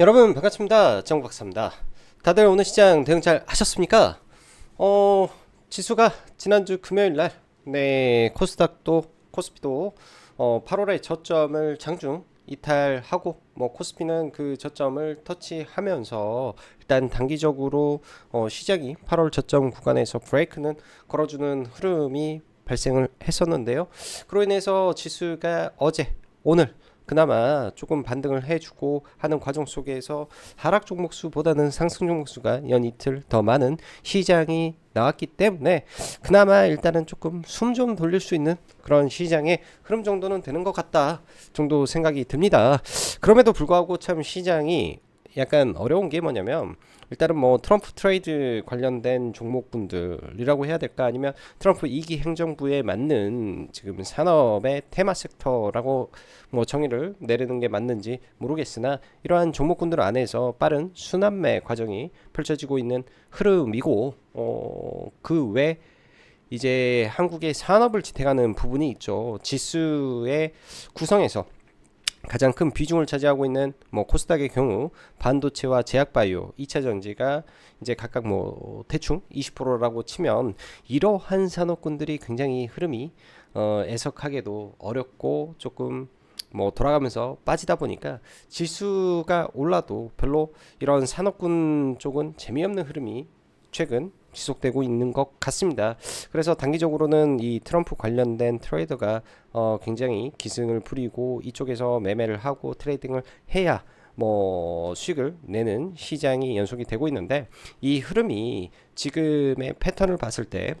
여러분 반갑습니다. 정박사입니다. 다들 오늘 시장 대응 잘 하셨습니까? 어, 지수가 지난주 금요일 날, 네, 코스닥도, 코스피도, 어, 8월에 저점을 장중 이탈하고, 뭐, 코스피는 그 저점을 터치하면서, 일단 단기적으로, 어, 시장이 8월 저점 구간에서 브레이크는 걸어주는 흐름이 발생을 했었는데요. 그로 인해서 지수가 어제, 오늘, 그나마 조금 반등을 해주고 하는 과정 속에서 하락 종목 수보다는 상승 종목 수가 연 이틀 더 많은 시장이 나왔기 때문에 그나마 일단은 조금 숨 좀 돌릴 수 있는 그런 시장의 흐름 정도는 되는 것 같다 정도 생각이 듭니다. 그럼에도 불구하고 참 시장이 약간 어려운 게 뭐냐면 일단은 뭐 트럼프 트레이드 관련된 종목분들이라고 해야 될까 아니면 트럼프 2기 행정부에 맞는 지금 산업의 테마 섹터라고 뭐 정의를 내리는 게 맞는지 모르겠으나 이러한 종목군들 안에서 빠른 순환매 과정이 펼쳐지고 있는 흐름이고 어, 그외 이제 한국의 산업을 지탱하는 부분이 있죠. 지수의 구성에서 가장 큰 비중을 차지하고 있는 뭐 코스닥의 경우 반도체와 제약바이오, 2차 전지가 이제 각각 뭐 대충 20%라고 치면 이러한 산업군들이 굉장히 흐름이 어 애석하게도 어렵고 조금 뭐 돌아가면서 빠지다 보니까 지수가 올라도 별로 이런 산업군 쪽은 재미없는 흐름이 최근 지속되고 있는 것 같습니다. 그래서 단기적으로는 이 트럼프 관련된 트레이더가 어 굉장히 기승을 부리고 이쪽에서 매매를 하고 트레이딩을 해야 뭐 수익을 내는 시장이 연속이 되고 있는데 이 흐름이 지금의 패턴을 봤을 때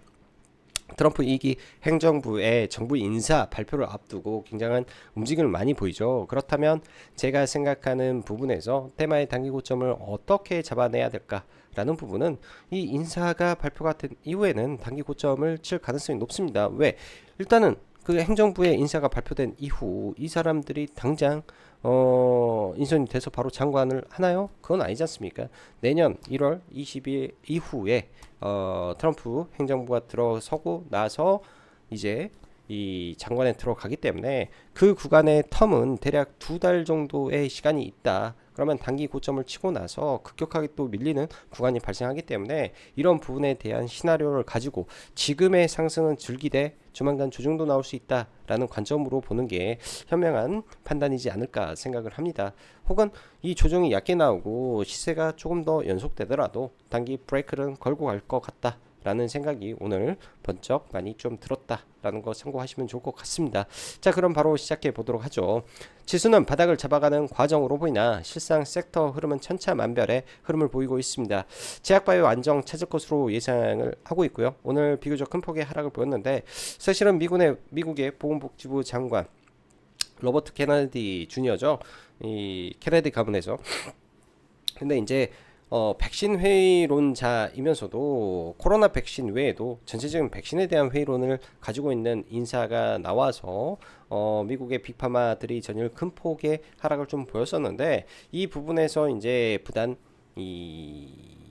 트럼프 2기 행정부의 정부 인사 발표를 앞두고 굉장한 움직임을 많이 보이죠. 그렇다면 제가 생각하는 부분에서 테마의 단기 고점을 어떻게 잡아내야 될까 라는 부분은 이 인사가 발표가 된 이후에는 단기 고점을 칠 가능성이 높습니다. 왜? 일단은 그 행정부의 인사가 발표된 이후 이 사람들이 당장 어, 인선이 돼서 바로 장관을 하나요? 그건 아니지 않습니까? 내년 1월 20일 이후에 어, 트럼프 행정부가 들어서고 나서 이제 이 장관에 들어가기 때문에 그 구간의 텀은 대략 두 달 정도의 시간이 있다. 그러면 단기 고점을 치고 나서 급격하게 또 밀리는 구간이 발생하기 때문에 이런 부분에 대한 시나리오를 가지고 지금의 상승은 즐기되 조만간 조정도 나올 수 있다라는 관점으로 보는 게 현명한 판단이지 않을까 생각을 합니다. 혹은 이 조정이 얕게 나오고 시세가 조금 더 연속되더라도 단기 브레이크는 걸고 갈 것 같다. 라는 생각이 오늘 번쩍 많이 좀 들었다라는 거 참고하시면 좋을 것 같습니다. 자, 그럼 바로 시작해 보도록 하죠. 지수는 바닥을 잡아가는 과정으로 보이나 실상 섹터 흐름은 천차만별의 흐름을 보이고 있습니다. 제약바이오 안정 찾을 것으로 예상을 하고 있고요. 오늘 비교적 큰 폭의 하락을 보였는데 사실은 미군의 미국의 보건복지부 장관 로버트 케네디 주니어죠. 이 케네디 가문에서 근데 이제 어, 백신 회의론자이면서도 코로나 백신 외에도 전체적인 백신에 대한 회의론을 가지고 있는 인사가 나와서 어, 미국의 빅파마들이 전일 큰 폭의 하락을 좀 보였었는데 이 부분에서 이제 부단 이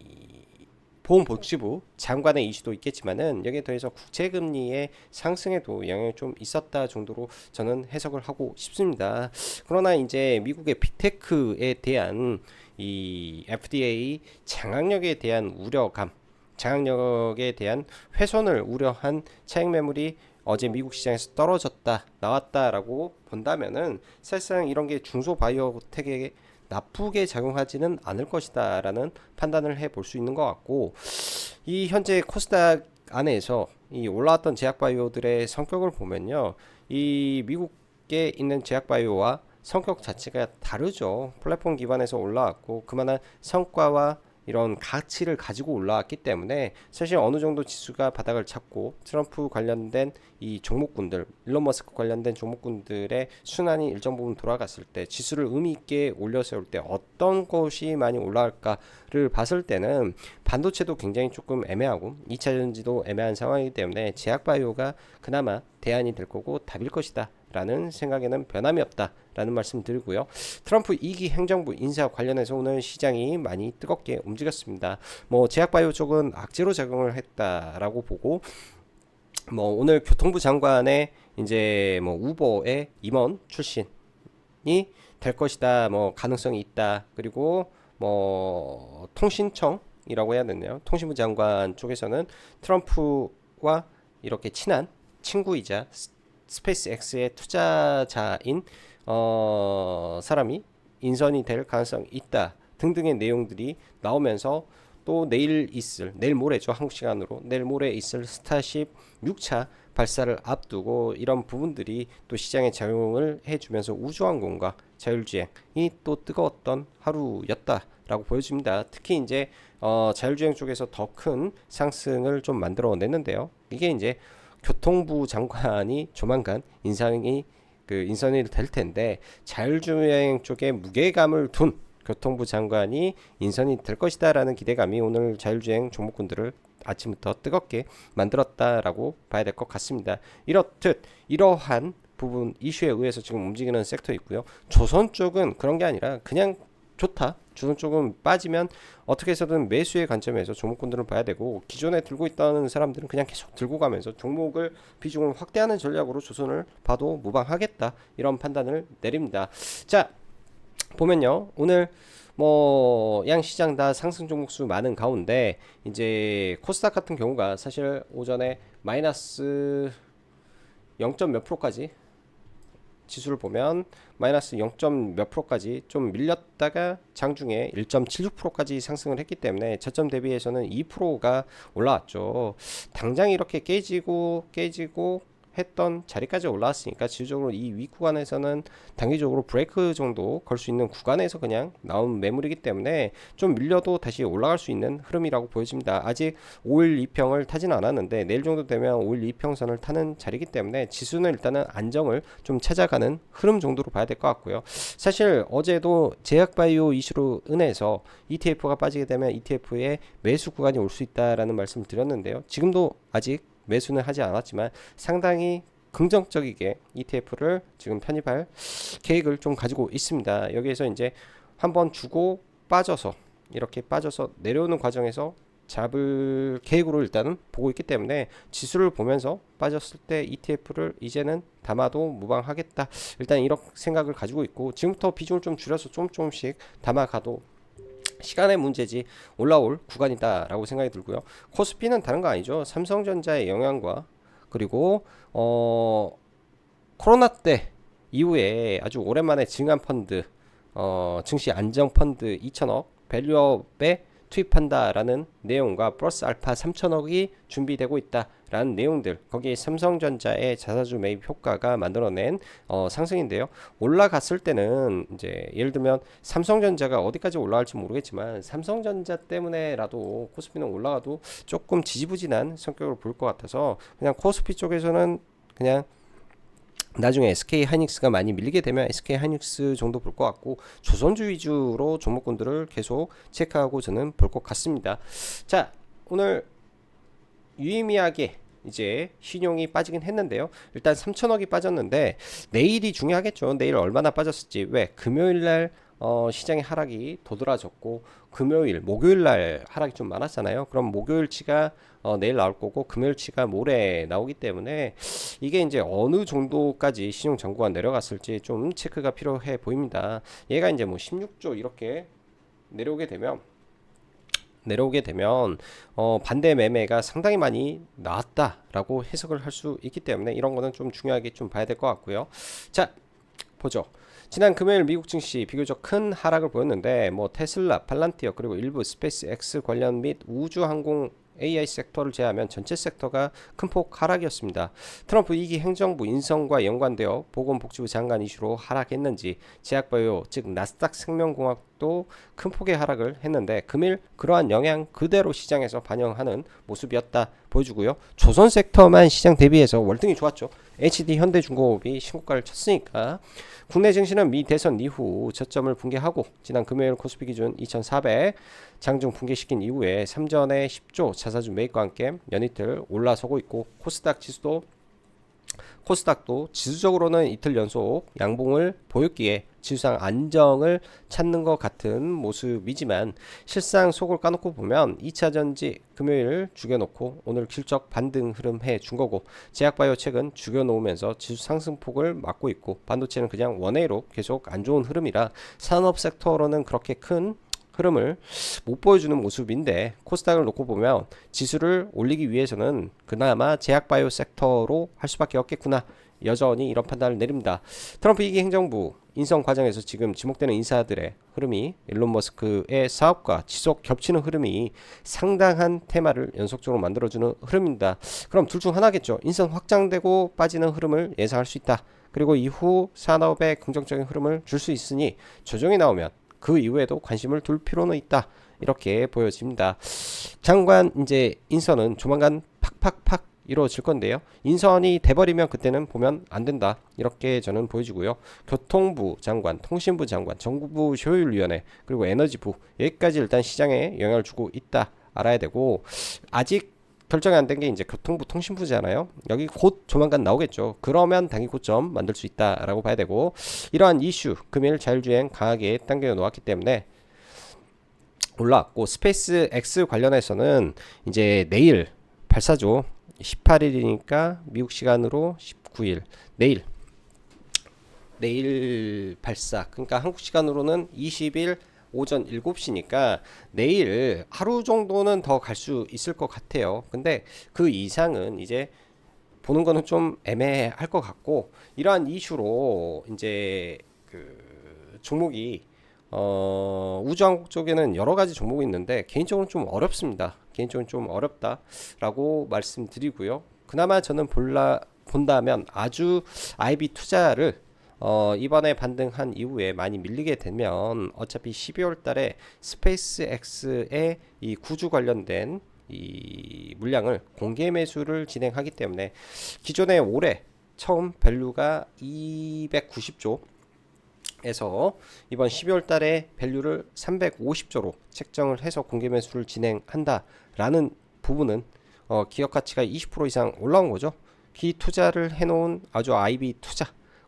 보험 복지부 장관의 이슈도 있겠지만은 여기에 더해서 국채 금리의 상승에도 영향이 좀 있었다 정도로 저는 해석을 하고 싶습니다. 그러나 이제 미국의 빅테크에 대한 이 FDA 장악력에 대한 우려감, 장악력에 대한 훼손을 우려한 차익 매물이 어제 미국 시장에서 떨어졌다 나왔다라고 본다면은 사실상 이런 게 중소 바이오텍에 나쁘게 작용하지는 않을 것이다라는 판단을 해볼 수 있는 것 같고 이 현재 코스닥 안에서 이 올라왔던 제약바이오들의 성격을 보면요 이 미국에 있는 제약바이오와 성격 자체가 다르죠. 플랫폼 기반에서 올라왔고 그만한 성과와 이런 가치를 가지고 올라왔기 때문에 사실 어느 정도 지수가 바닥을 찾고 트럼프 관련된 이 종목군들, 일론 머스크 관련된 종목군들의 순환이 일정 부분 돌아갔을 때 지수를 의미 있게 올려 세울 때 어떤 것이 많이 올라갈까를 봤을 때는 반도체도 굉장히 조금 애매하고 2차 전지도 애매한 상황이기 때문에 제약 바이오가 그나마 대안이 될 거고 답일 것이다. 라는 생각에는 변함이 없다 라는 말씀 드리고요. 트럼프 2기 행정부 인사 관련해서 오늘 시장이 많이 뜨겁게 움직였습니다. 뭐 제약바이오 쪽은 악재로 작용을 했다라고 보고 뭐 오늘 교통부 장관의 이제 뭐 우버의 임원 출신이 될 것이다. 뭐 가능성이 있다. 그리고 뭐 통신청이라고 해야 되나요? 통신부 장관 쪽에서는 트럼프와 이렇게 친한 친구이자 스- 스페이스 X의 투자자인 어, 사람이 인선이 될 가능성이 있다 등등의 내용들이 나오면서 또 내일 있을 내일 모레죠 한국 시간으로 내일 모레 있을 스타쉽 6차 발사를 앞두고 이런 부분들이 또 시장에 작용을 해주면서 우주항공과 자율주행이 또 뜨거웠던 하루였다라고 보여집니다. 특히 이제 어, 자율주행 쪽에서 더 큰 상승을 좀 만들어냈는데요. 이게 이제 교통부 장관이 조만간 인상이 그 인선이 될 텐데 자율주행 쪽에 무게감을 둔 교통부 장관이 인선이 될 것이다라는 기대감이 오늘 자율주행 종목군들을 아침부터 뜨겁게 만들었다라고 봐야 될 것 같습니다. 이렇듯 이러한 부분 이슈에 의해서 지금 움직이는 섹터 있고요. 조선 쪽은 그런 게 아니라 그냥 좋다. 조선 쪽은 빠지면 어떻게 해서든 매수의 관점에서 종목군들을 봐야 되고 기존에 들고 있다는 사람들은 그냥 계속 들고 가면서 종목을 비중을 확대하는 전략으로 조선을 봐도 무방하겠다 이런 판단을 내립니다. 자 보면요 오늘 뭐 양시장 다 상승 종목 수 많은 가운데 이제 코스닥 같은 경우가 사실 오전에 마이너스 0. 몇 프로까지 지수를 보면 마이너스 0. 몇 프로까지 좀 밀렸다가 장중에 1.76%까지 상승을 했기 때문에 저점 대비해서는 2%가 올라왔죠. 당장 이렇게 깨지고 깨지고 했던 자리까지 올라왔으니까 지수적으로 이 위 구간에서는 단기적으로 브레이크 정도 걸 수 있는 구간에서 그냥 나온 매물이기 때문에 좀 밀려도 다시 올라갈 수 있는 흐름이라고 보여집니다. 아직 5일 2평을 타진 않았는데 내일 정도 되면 5일 2평선을 타는 자리이기 때문에 지수는 일단은 안정을 좀 찾아가는 흐름 정도로 봐야 될 것 같고요. 사실 어제도 제약바이오 이슈로 인해서 ETF가 빠지게 되면 ETF의 매수 구간이 올 수 있다라는 말씀을 드렸는데요. 지금도 아직 매수는 하지 않았지만 상당히 긍정적이게 ETF를 지금 편입할 계획을 좀 가지고 있습니다. 여기에서 이제 한번 주고 빠져서 이렇게 빠져서 내려오는 과정에서 잡을 계획으로 일단은 보고 있기 때문에 지수를 보면서 빠졌을 때 ETF를 이제는 담아도 무방하겠다. 일단 이런 생각을 가지고 있고 지금부터 비중을 좀 줄여서 좀 조금씩 담아가도 시간의 문제지 올라올 구간이다라고 생각이 들고요. 코스피는 다른 거 아니죠. 삼성전자의 영향과 그리고 어 코로나 때 이후에 아주 오랜만에 증한 펀드 어 증시 안정 펀드 2천억 밸류업에 투입한다라는 내용과 플러스 알파 3천억이 준비되고 있다라는 내용들. 거기에 삼성전자의 자사주 매입 효과가 만들어낸 어, 상승인데요. 올라갔을 때는 이제 예를 들면 삼성전자가 어디까지 올라갈지 모르겠지만 삼성전자 때문에라도 코스피는 올라가도 조금 지지부진한 성격을 볼 것 같아서 그냥 코스피 쪽에서는 그냥 나중에 SK 하이닉스가 많이 밀리게 되면 SK 하이닉스 정도 볼 것 같고 조선주 위주로 종목군들을 계속 체크하고 저는 볼 것 같습니다. 자 오늘 유의미하게 이제 신용이 빠지긴 했는데요. 일단 3천억이 빠졌는데 내일이 중요하겠죠. 내일 얼마나 빠졌을지 왜 금요일 날 어, 시장의 하락이 도드라졌고 금요일, 목요일 날 하락이 좀 많았잖아요. 그럼 목요일치가 어, 내일 나올 거고 금요일치가 모레 나오기 때문에 이게 이제 어느 정도까지 신용 잔고가 내려갔을지 좀 체크가 필요해 보입니다. 얘가 이제 뭐 16조 이렇게 내려오게 되면 내려오게 되면 어, 반대 매매가 상당히 많이 나왔다라고 해석을 할 수 있기 때문에 이런 거는 좀 중요하게 좀 봐야 될 것 같고요. 자 보죠. 지난 금요일 미국 증시 비교적 큰 하락을 보였는데 뭐 테슬라, 팔란티어 그리고 일부 스페이스 X 관련 및 우주 항공 AI 섹터를 제외하면 전체 섹터가 큰 폭 하락이었습니다. 트럼프 2기 행정부 인선과 연관되어 보건복지부 장관 이슈로 하락했는지 제약바이오 즉 나스닥 생명공학 도큰 폭의 하락을 했는데 금일 그러한 영향 그대로 시장에서 반영하는 모습이었다 보여주고요. 조선 섹터만 시장 대비해서 월등히 좋았죠. HD 현대중공업이 신고가를 쳤으니까 국내 증시는 미 대선 이후 저점을 붕괴하고 지난 금요일 코스피 기준 2,400 장중 붕괴시킨 이후에 3전에 10조 자사주 매입과 함께 연이틀 올라서고 있고 코스닥 지수도 코스닥도 지수적으로는 이틀 연속 양봉을 보였기에 지수상 안정을 찾는 것 같은 모습이지만 실상 속을 까놓고 보면 2차 전지 금요일 죽여놓고 오늘 실적 반등 흐름 해 준 거고 제약바이오 최근 죽여놓으면서 지수 상승폭을 막고 있고 반도체는 그냥 원웨이로 계속 안 좋은 흐름이라 산업 섹터로는 그렇게 큰 흐름을 못 보여주는 모습인데 코스닥을 놓고 보면 지수를 올리기 위해서는 그나마 제약바이오 섹터로 할 수밖에 없겠구나. 여전히 이런 판단을 내립니다. 트럼프 이기 행정부 인선 과정에서 지금 지목되는 인사들의 흐름이 일론 머스크의 사업과 지속 겹치는 흐름이 상당한 테마를 연속적으로 만들어주는 흐름입니다. 그럼 둘 중 하나겠죠. 인선 확장되고 빠지는 흐름을 예상할 수 있다. 그리고 이후 산업에 긍정적인 흐름을 줄 수 있으니 조정이 나오면 그 이후에도 관심을 둘 필요는 있다. 이렇게 보여집니다. 장관 이제 인선은 조만간 팍팍팍 이루어질 건데요. 인선이 돼버리면 그때는 보면 안 된다. 이렇게 저는 보여지고요. 교통부 장관, 통신부 장관, 정부 효율위원회 그리고 에너지부 여기까지 일단 시장에 영향을 주고 있다. 알아야 되고 아직 결정이 안 된 게 이제 교통부 통신부잖아요. 여기 곧 조만간 나오겠죠. 그러면 단기 고점 만들 수 있다라고 봐야 되고 이러한 이슈 금일 자율주행 강하게 당겨 놓았기 때문에 올라왔고 스페이스 X 관련해서는 이제 내일 발사죠. 18일이니까 미국 시간으로 19일 내일 내일 발사 그러니까 한국 시간으로는 20일 오전 7시니까 내일 하루 정도는 더 갈 수 있을 것 같아요. 근데 그 이상은 이제 보는 거는 좀 애매할 것 같고 이러한 이슈로 이제 그 종목이 어 우주항공 쪽에는 여러 가지 종목이 있는데 개인적으로 좀 어렵습니다. 개인적으로 좀 어렵다라고 말씀드리고요. 그나마 저는 볼라 본다면 아주 IB 투자를 어, 이번에 반등한 이후에 많이 밀리게 되면 어차피 12월 달에 스페이스 X의 이 구주 관련된 이 물량을 공개 매수를 진행하기 때문에 기존에 올해 처음 밸류가 290조 에서 이번 12월 달에 밸류를 350조로 책정을 해서 공개 매수를 진행한다라는 부분은 어, 기업 가치가 20% 이상 올라온 거죠. 기 투자를 해놓은 아주 IB 투자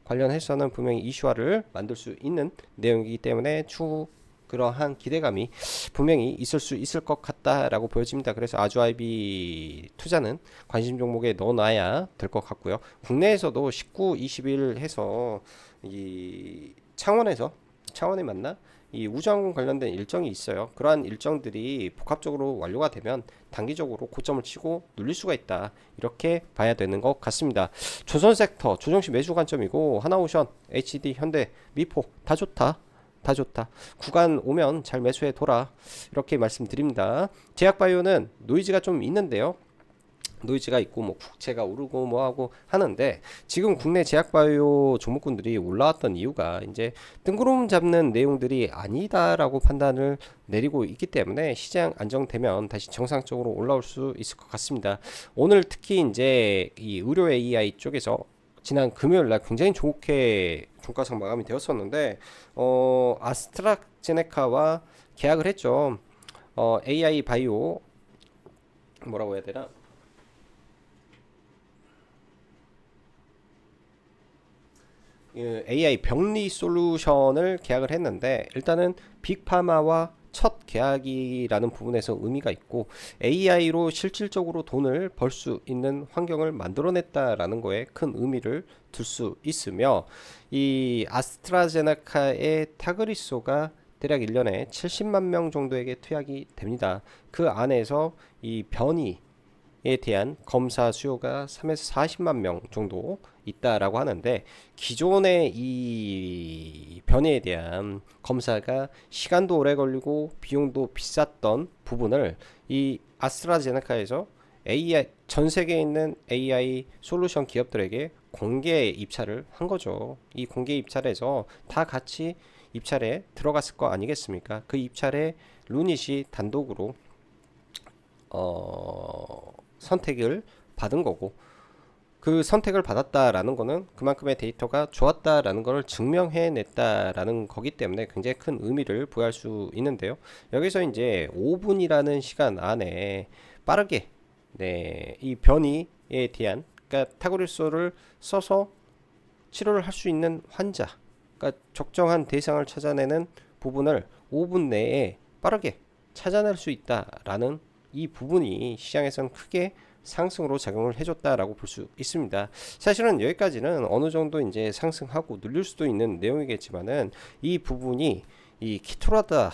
관련해서는 분명히 이슈화를 만들 수 있는 내용이기 때문에 추후 그러한 기대감이 분명히 있을 수 있을 것 같다라고 보여집니다. 그래서 아주 IB 투자는 관심 종목에 넣어놔야 될 것 같고요. 국내에서도 19, 20일 해서 이 창원에서 창원에 맞나? 이 우주항공 관련된 일정이 있어요. 그러한 일정들이 복합적으로 완료가 되면 단기적으로 고점을 치고 눌릴 수가 있다. 이렇게 봐야 되는 것 같습니다. 조선 섹터 조정시 매수 관점이고 하나오션, HD, 현대, 미포 다 좋다. 다 좋다. 구간 오면 잘 매수해 둬라. 이렇게 말씀드립니다. 제약바이오는 노이즈가 좀 있는데요. 노이즈가 있고 뭐 국채가 오르고 뭐 하고 하는데 지금 국내 제약바이오 종목군들이 올라왔던 이유가 이제 뜬구름 잡는 내용들이 아니다라고 판단을 내리고 있기 때문에 시장 안정되면 다시 정상적으로 올라올 수 있을 것 같습니다. 오늘 특히 이제 이 의료 AI 쪽에서 지난 금요일 날 굉장히 좋게 종가상 마감이 되었었는데 어 아스트라제네카와 계약을 했죠. 어 AI 바이오 뭐라고 해야 되나? AI 병리 솔루션을 계약을 했는데 일단은 빅파마와 첫 계약이라는 부분에서 의미가 있고 AI로 실질적으로 돈을 벌 수 있는 환경을 만들어냈다라는 거에 큰 의미를 둘 수 있으며 이 아스트라제네카의 타그리소가 대략 1년에 70만 명 정도에게 투약이 됩니다. 그 안에서 이 변이 에 대한 검사 수요가 3에서 40만 명 정도 있다라고 하는데 기존의 이 변이에 대한 검사가 시간도 오래 걸리고 비용도 비쌌던 부분을 이 아스트라제네카에서 AI 전 세계에 있는 AI 솔루션 기업들에게 공개 입찰을 한 거죠. 이 공개 입찰에서 다 같이 입찰에 들어갔을 거 아니겠습니까? 그 입찰에 루닛이 단독으로 어 선택을 받은 거고 그 선택을 받았다라는 거는 그만큼의 데이터가 좋았다라는 것을 증명해냈다라는 거기 때문에 굉장히 큰 의미를 부여할 수 있는데요. 여기서 이제 5분이라는 시간 안에 빠르게 네, 이 변이에 대한 그러니까 타고릴소를 써서 치료를 할 수 있는 환자, 그러니까 적정한 대상을 찾아내는 부분을 5분 내에 빠르게 찾아낼 수 있다라는 이 부분이 시장에선 크게 상승으로 작용을 해줬다라고 볼 수 있습니다. 사실은 여기까지는 어느 정도 이제 상승하고 늘릴 수도 있는 내용이겠지만은 이 부분이 이 키토라다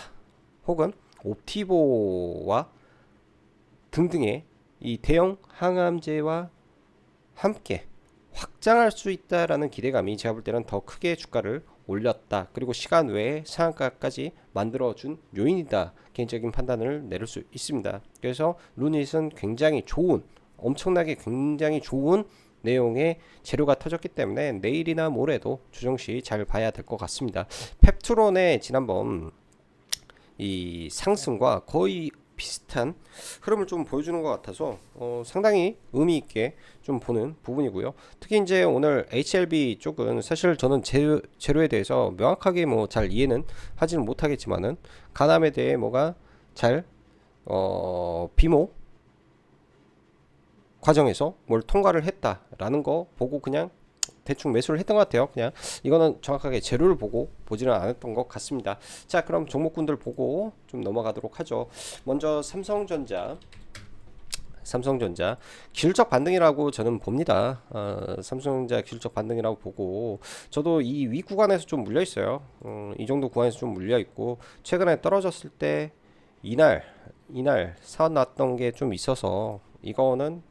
혹은 옵티보와 등등의 이 대형 항암제와 함께 확장할 수 있다라는 기대감이 제가 볼 때는 더 크게 주가를 올렸다. 그리고 시간 외에 상한가까지 만들어준 요인이다. 개인적인 판단을 내릴 수 있습니다. 그래서 루닛은 굉장히 좋은, 엄청나게 굉장히 좋은 내용의 재료가 터졌기 때문에 내일이나 모레도 주정시 잘 봐야 될 것 같습니다. 펩트론의 지난번 이 상승과 거의 비슷한 흐름을 좀 보여주는 것 같아서 어, 상당히 의미 있게 좀 보는 부분이고요. 특히 이제 오늘 HLB 쪽은 사실 저는 재료, 재료에 대해서 명확하게 뭐 잘 이해는 하지는 못하겠지만은 가남에 대해 뭐가 잘 어, 비모 과정에서 뭘 통과를 했다라는 거 보고 그냥 대충 매수를 했던 것 같아요. 그냥 이거는 정확하게 재료를 보고 보지는 않았던 것 같습니다. 자, 그럼 종목군들 보고 좀 넘어가도록 하죠. 먼저 삼성전자. 삼성전자 기술적 반등이라고 저는 봅니다. 어, 삼성전자 기술적 반등이라고 보고 저도 이 위 구간에서 좀 물려 있어요. 어, 이 정도 구간에서 좀 물려 있고 최근에 떨어졌을 때 이날 이날 사왔 났던 게 좀 있어서 이거는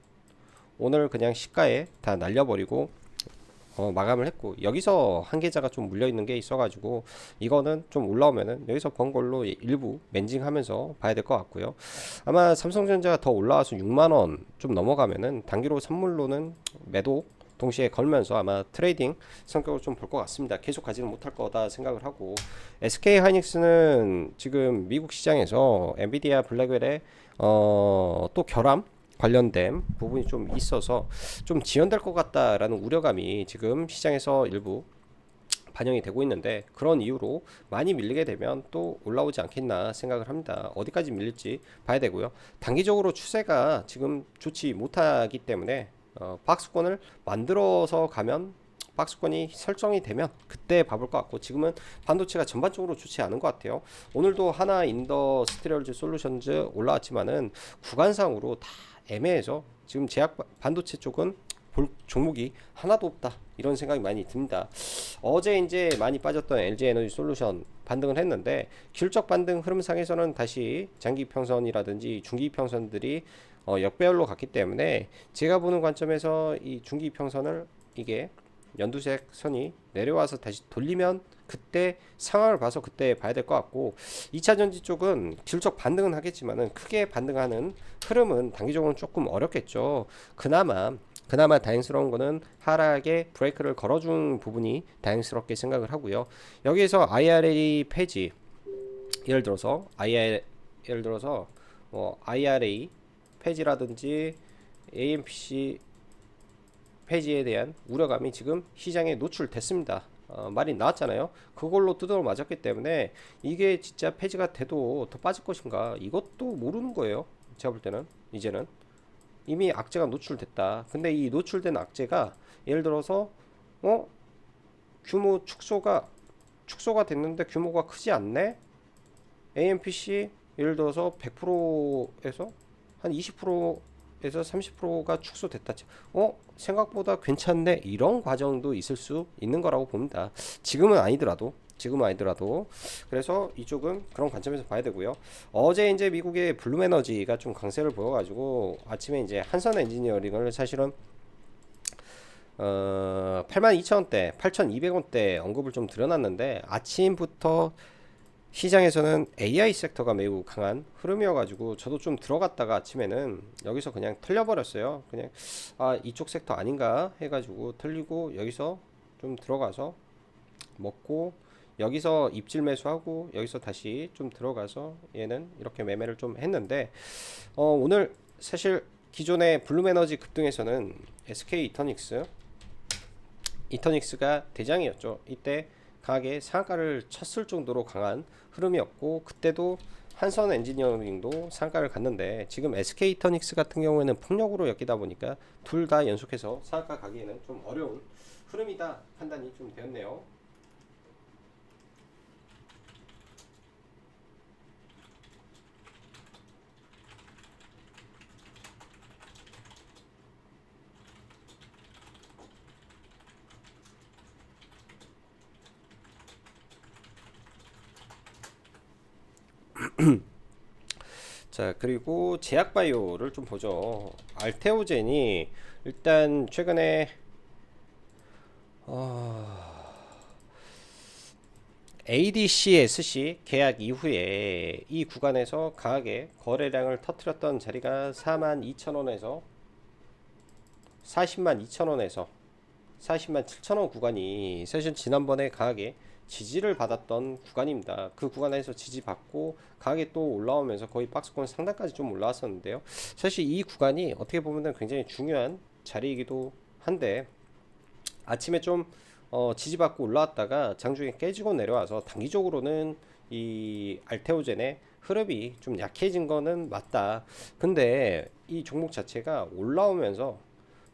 오늘 그냥 시가에 다 날려버리고 어, 마감을 했고 여기서 한 계좌가 좀 물려 있는 게 있어가지고 이거는 좀 올라오면은 여기서 번 걸로 일부 멘징하면서 봐야 될 것 같고요. 아마 삼성전자가 더 올라와서 6만 원 좀 넘어가면은 단기로 선물로는 매도 동시에 걸면서 아마 트레이딩 성격을 좀 볼 것 같습니다. 계속 가지는 못할 거다 생각을 하고 SK 하이닉스는 지금 미국 시장에서 엔비디아 블랙웰의 어, 또 결함 관련된 부분이 좀 있어서 좀 지연될 것 같다라는 우려감이 지금 시장에서 일부 반영이 되고 있는데 그런 이유로 많이 밀리게 되면 또 올라오지 않겠나 생각을 합니다. 어디까지 밀릴지 봐야 되고요. 단기적으로 추세가 지금 좋지 못하기 때문에 어, 박스권을 만들어서 가면 박스권이 설정이 되면 그때 봐볼 것 같고 지금은 반도체가 전반적으로 좋지 않은 것 같아요. 오늘도 하나 인더스트리얼즈 솔루션즈 올라왔지만은 구간상으로 다 애매해서 지금 제약 반도체 쪽은 볼 종목이 하나도 없다 이런 생각이 많이 듭니다. 어제 이제 많이 빠졌던 LG 에너지 솔루션 반등을 했는데 기술적 반등 흐름상에서는 다시 장기 평선이라든지 중기 평선들이 어, 역배열로 갔기 때문에 제가 보는 관점에서 이 중기 평선을 이게 연두색 선이 내려와서 다시 돌리면 그때 상황을 봐서 그때 봐야 될 것 같고 2차 전지 쪽은 기술적 반등은 하겠지만은 크게 반등하는 흐름은 단기적으로는 조금 어렵겠죠. 그나마 그나마 다행스러운 거는 하락에 브레이크를 걸어준 부분이 다행스럽게 생각을 하고요. 여기에서 IRA 폐지 예를 들어서 IR 예를 들어서 뭐 IRA 폐지라든지 AMPC 폐지에 대한 우려감이 지금 시장에 노출됐습니다. 어, 말이 나왔잖아요. 그걸로 뜯어 맞았기 때문에 이게 진짜 폐지가 돼도 더 빠질 것인가 이것도 모르는 거예요. 제가 볼 때는 이제는 이미 악재가 노출됐다. 근데 이 노출된 악재가 예를 들어서 어 규모 축소가 축소가 됐는데 규모가 크지 않네. AMPC 예를 들어서 100%에서 한 20% 에서 30%가 축소됐다. 어 생각보다 괜찮네 이런 과정도 있을 수 있는 거라고 봅니다. 지금은 아니더라도 지금은 아니더라도 그래서 이쪽은 그런 관점에서 봐야 되고요. 어제 이제 미국의 블룸에너지가 좀 강세를 보여가지고 아침에 이제 한선 엔지니어링을 사실은 어 82,000원대, 8,200원대 언급을 좀 드려놨는데 아침부터 시장에서는 AI 섹터가 매우 강한 흐름이어가지고 저도 좀 들어갔다가 아침에는 여기서 그냥 털려버렸어요. 그냥 아 이쪽 섹터 아닌가 해가지고 털리고 여기서 좀 들어가서 먹고 여기서 입질 매수하고 여기서 다시 좀 들어가서 얘는 이렇게 매매를 좀 했는데 어 오늘 사실 기존의 블룸에너지 급등에서는 SK 이터닉스 이터닉스가 대장이었죠. 이때 강하게 상한가를 쳤을 정도로 강한 흐름이었고 그때도 한선 엔지니어링도 상가를 갔는데 지금 SK 이터닉스 같은 경우에는 폭력으로 엮이다 보니까 둘 다 연속해서 상가 가기에는 좀 어려운 흐름이다 판단이 좀 되었네요. 자 그리고 제약바이오를 좀 보죠. 알테오젠이 일단 최근에 어... ADCSC 계약 이후에 이 구간에서 강하게 거래량을 터트렸던 자리가 42,000원에서 40만 2천원에서 40만 7천원 구간이 사실 지난번에 강하게 지지를 받았던 구간입니다. 그 구간에서 지지받고 강하게 또 올라오면서 거의 박스권 상단까지 좀 올라왔었는데요. 사실 이 구간이 어떻게 보면 굉장히 중요한 자리이기도 한데 아침에 좀 어, 지지받고 올라왔다가 장중에 깨지고 내려와서 단기적으로는 이 알테오젠의 흐름이 좀 약해진 거는 맞다. 근데 이 종목 자체가 올라오면서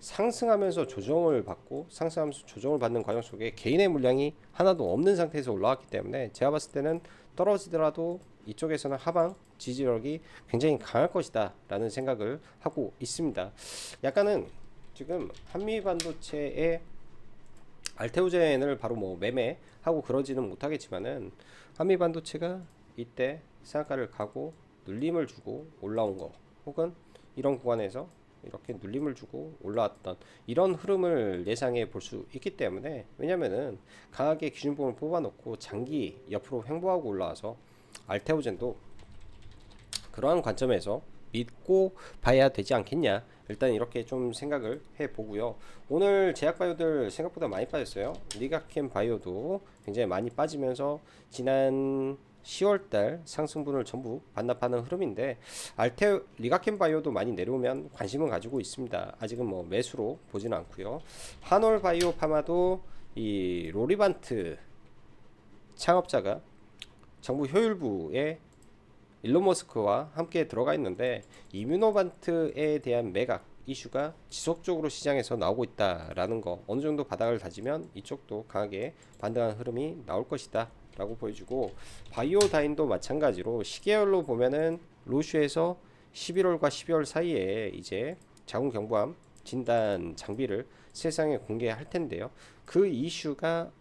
상승하면서 조정을 받고 상승하면서 조정을 받는 과정 속에 개인의 물량이 하나도 없는 상태에서 올라왔기 때문에 제가 봤을 때는 떨어지더라도 이쪽에서는 하방 지지력이 굉장히 강할 것이다 라는 생각을 하고 있습니다. 약간은 지금 한미 반도체의 알테오젠을 바로 뭐 매매하고 그러지는 못하겠지만은 한미 반도체가 이때 상한가를 가고 눌림을 주고 올라온 거 혹은 이런 구간에서 이렇게 눌림을 주고 올라왔던 이런 흐름을 예상해 볼 수 있기 때문에 왜냐면은 강하게 기준봉을 뽑아놓고 장기 옆으로 횡보하고 올라와서 알테오젠도 그러한 관점에서 믿고 봐야 되지 않겠냐. 일단 이렇게 좀 생각을 해 보고요. 오늘 제약바이오들 생각보다 많이 빠졌어요. 리가캠 바이오도 굉장히 많이 빠지면서 지난 10월달 상승분을 전부 반납하는 흐름인데 알테 리가켄 바이오도 많이 내려오면 관심은 가지고 있습니다. 아직은 뭐 매수로 보지는 않고요. 한올 바이오 파마도 이 로리반트 창업자가 정부 효율부에 일론 머스크와 함께 들어가 있는데 이뮤노반트에 대한 매각 이슈가 지속적으로 시장에서 나오고 있다라는 거 어느 정도 바닥을 다지면 이쪽도 강하게 반등하는 흐름이 나올 것이다 라고 보여주고 바이오다인도 마찬가지로 시계열로 보면은 로슈에서 11월과 12월 사이에 이제 자궁 경부암 진단 장비를 세상에 공개할 텐데요. 그 이슈가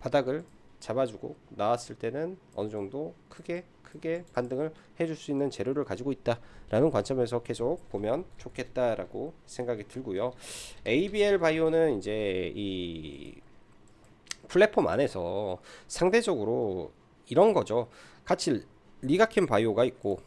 바닥을 잡아주고 나왔을 때는 어느 정도 크게 크게 반등을 해줄 수 있는 재료를 가지고 있다라는 관점에서 계속 보면 좋겠다라고 생각이 들고요. ABL 바이오는 이제 이 플랫폼 안에서 상대적으로 이런 거죠. 같이 리가켄 바이오가 있고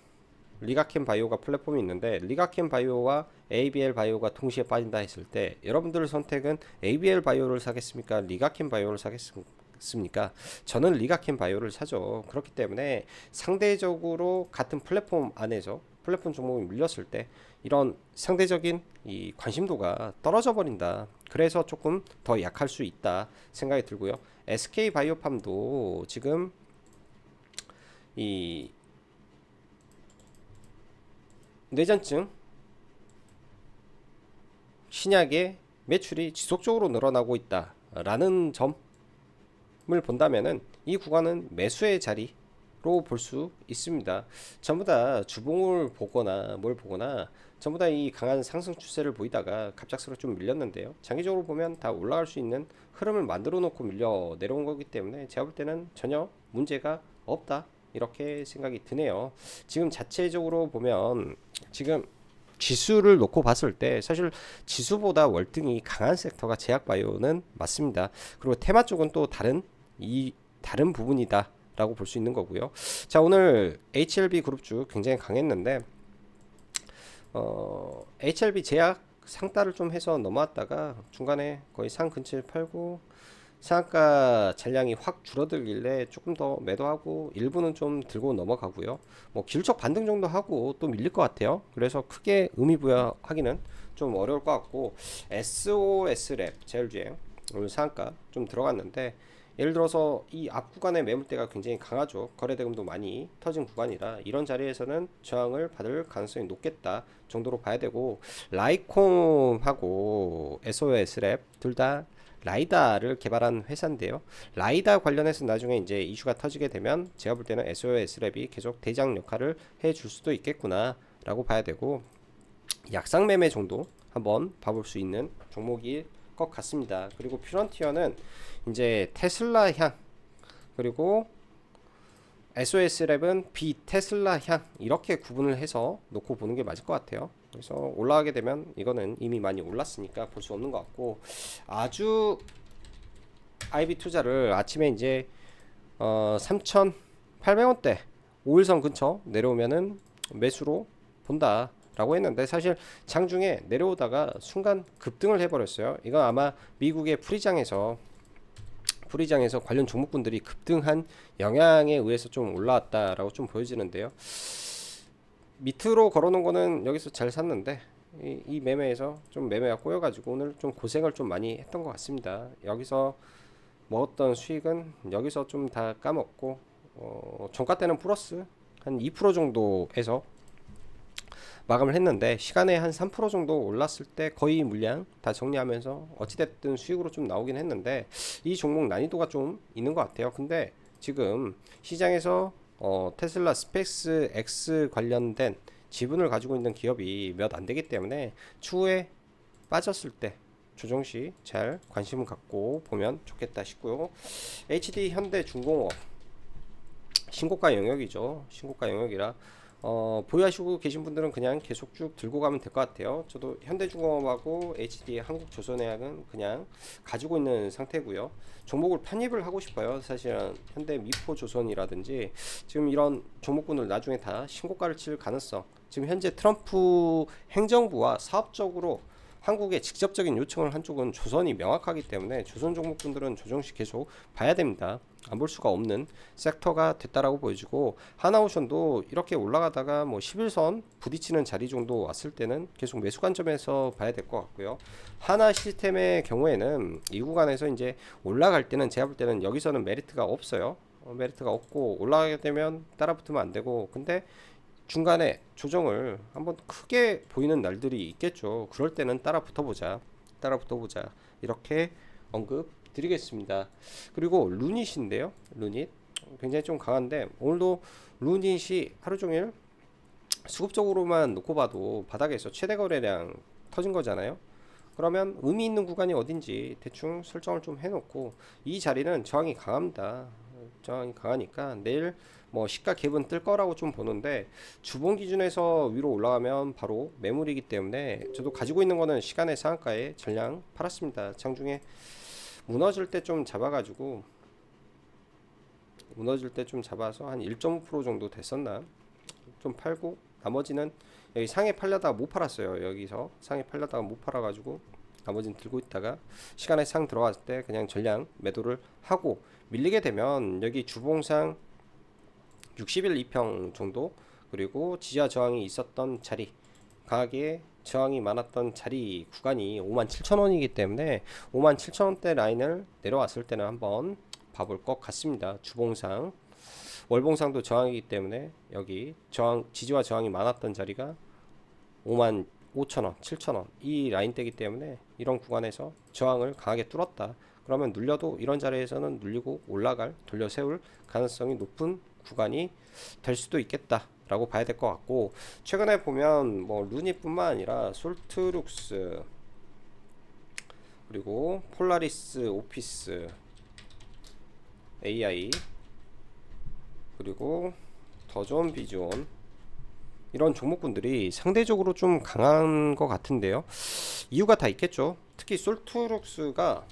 리가켄 바이오가 플랫폼이 있는데 리가켄 바이오와 ABL 바이오가 동시에 빠진다 했을 때 여러분들 선택은 ABL 바이오를 사겠습니까? 리가켄 바이오를 사겠습니까? 저는 리가켄 바이오를 사죠. 그렇기 때문에 상대적으로 같은 플랫폼 안에서 플랫폼 종목이 밀렸을 때 이런 상대적인 이 관심도가 떨어져 버린다. 그래서 조금 더 약할 수 있다 생각이 들고요. SK 바이오팜도 지금 이 뇌전증 신약의 매출이 지속적으로 늘어나고 있다라는 점을 본다면은 이 구간은 매수의 자리 로 볼 수 있습니다. 전부 다 주봉을 보거나 뭘 보거나 전부 다 이 강한 상승 추세를 보이다가 갑작스럽게 좀 밀렸는데요. 장기적으로 보면 다 올라갈 수 있는 흐름을 만들어 놓고 밀려 내려온 거기 때문에 제가 볼 때는 전혀 문제가 없다. 이렇게 생각이 드네요. 지금 자체적으로 보면 지금 지수를 놓고 봤을 때 사실 지수보다 월등히 강한 섹터가 제약바이오는 맞습니다. 그리고 테마 쪽은 또 다른 이 다른 부분이다. 라고 볼 수 있는 거고요. 자, 오늘 HLB 그룹주 굉장히 강했는데 어, HLB 제약 상따를 좀 해서 넘어왔다가 중간에 거의 상 근처에 팔고 상한가 잔량이 확 줄어들길래 조금 더 매도하고 일부는 좀 들고 넘어가고요. 뭐 길적 반등 정도 하고 또 밀릴 것 같아요. 그래서 크게 의미 부여하기는 좀 어려울 것 같고 SOS랩 제일주행 오늘 상한가 좀 들어갔는데 예를 들어서 이 앞 구간의 매물대가 굉장히 강하죠. 거래대금도 많이 터진 구간이라 이런 자리에서는 저항을 받을 가능성이 높겠다 정도로 봐야 되고 라이콤하고 SOS랩 둘 다 라이다를 개발한 회사인데요. 라이다 관련해서 나중에 이제 이슈가 터지게 되면 제가 볼 때는 SOS랩이 계속 대장 역할을 해 줄 수도 있겠구나라고 봐야 되고 약상 매매 정도 한번 봐볼 수 있는 종목일 것 같습니다. 그리고 퓨런티어는 이제 테슬라 향 그리고 SOS랩은 비테슬라 향 이렇게 구분을 해서 놓고 보는 게 맞을 것 같아요. 그래서 올라가게 되면 이거는 이미 많이 올랐으니까 볼 수 없는 것 같고 아주 IB 투자를 아침에 이제 어 3,800원대 5일선 근처 내려오면은 매수로 본다 라고 했는데 사실 장중에 내려오다가 순간 급등을 해버렸어요. 이건 아마 미국의 프리장에서 프리장에서 관련 종목군들이 급등한 영향에 의해서 좀 올라왔다라고 좀 보여지는데요. 밑으로 걸어놓은 거는 여기서 잘 샀는데 이, 이 매매에서 좀 매매가 꼬여가지고 오늘 좀 고생을 좀 많이 했던 것 같습니다. 여기서 먹었던 수익은 여기서 좀 다 까먹고 어, 종가 때는 플러스 한 2% 정도에서 마감을 했는데 시간에 한 3% 정도 올랐을 때 거의 물량 다 정리하면서 어찌됐든 수익으로 좀 나오긴 했는데 이 종목 난이도가 좀 있는 것 같아요. 근데 지금 시장에서 어, 테슬라 스페이스 X 관련된 지분을 가지고 있는 기업이 몇 안 되기 때문에 추후에 빠졌을 때 조정 시 잘 관심을 갖고 보면 좋겠다 싶고요. HD 현대 중공업 신고가 영역이죠. 신고가 영역이라 어, 보유하시고 계신 분들은 그냥 계속 쭉 들고 가면 될 것 같아요. 저도 현대중공업하고 HD 한국조선해양은 그냥 가지고 있는 상태고요. 종목을 편입을 하고 싶어요. 사실은 현대 미포조선이라든지 지금 이런 종목군을 나중에 다 신고가를 칠 가능성. 지금 현재 트럼프 행정부와 사업적으로 한국에 직접적인 요청을 한 쪽은 조선이 명확하기 때문에 조선 종목분들은 조정시 계속 봐야 됩니다. 안 볼 수가 없는 섹터가 됐다라고 보여지고 하나오션도 이렇게 올라가다가 뭐 11선 부딪히는 자리 정도 왔을 때는 계속 매수 관점에서 봐야 될 것 같고요. 하나 시스템의 경우에는 이 구간에서 이제 올라갈 때는 제가 볼 때는 여기서는 메리트가 없어요. 어, 메리트가 없고 올라가게 되면 따라 붙으면 안 되고 근데 중간에 조정을 한번 크게 보이는 날들이 있겠죠. 그럴 때는 따라 붙어보자. 따라 붙어보자. 이렇게 언급 드리겠습니다. 그리고 루닛인데요. 루닛. 굉장히 좀 강한데 오늘도 루닛이 하루 종일 수급적으로만 놓고 봐도 바닥에서 최대 거래량 터진 거잖아요. 그러면 의미 있는 구간이 어딘지 대충 설정을 좀 해놓고 이 자리는 저항이 강합니다. 저항이 강하니까 내일 뭐 시가 갭은 뜰 거라고 좀 보는데 주봉 기준에서 위로 올라가면 바로 매물이기 때문에 저도 가지고 있는 거는 시간의 상한가에 전량 팔았습니다. 장중에 무너질 때 좀 잡아가지고 무너질 때 좀 잡아서 한 1.5% 정도 됐었나 좀 팔고 나머지는 여기 상에 팔려다가 못 팔았어요. 여기서 상에 팔려다가 못 팔아가지고 나머지는 들고 있다가 시간에 상 들어갔을 때 그냥 전량 매도를 하고 밀리게 되면 여기 주봉상 60일 2평 정도 그리고 지하 저항이 있었던 자리 강하게 저항이 많았던 자리 구간이 57,000원이기 때문에 57,000원대 라인을 내려왔을 때는 한번 봐볼 것 같습니다. 주봉상 월봉상도 저항이기 때문에 여기 저항 지지와 저항이 많았던 자리가 5만 5천원, 7천원 이 라인대기 때문에 이런 구간에서 저항을 강하게 뚫었다. 그러면 눌려도 이런 자리에서는 눌리고 올라갈 돌려 세울 가능성이 높은 구간이 될 수도 있겠다 라고 봐야 될 것 같고 최근에 보면 뭐 루니뿐만 아니라 솔트룩스 그리고 폴라리스 오피스 AI 그리고 더 좋은 비주온 이런 종목군들이 상대적으로 좀 강한 것 같은데요. 이유가 다 있겠죠. 특히 솔트룩스가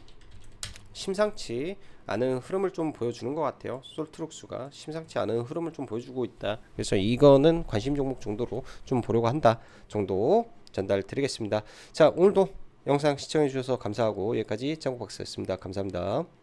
심상치 않은 흐름을 좀 보여주는 것 같아요. 솔트룩스가 심상치 않은 흐름을 좀 보여주고 있다. 그래서 이거는 관심 종목 정도로 좀 보려고 한다 정도 전달 드리겠습니다. 자 오늘도 영상 시청해 주셔서 감사하고 여기까지 짱구박스였습니다. 감사합니다.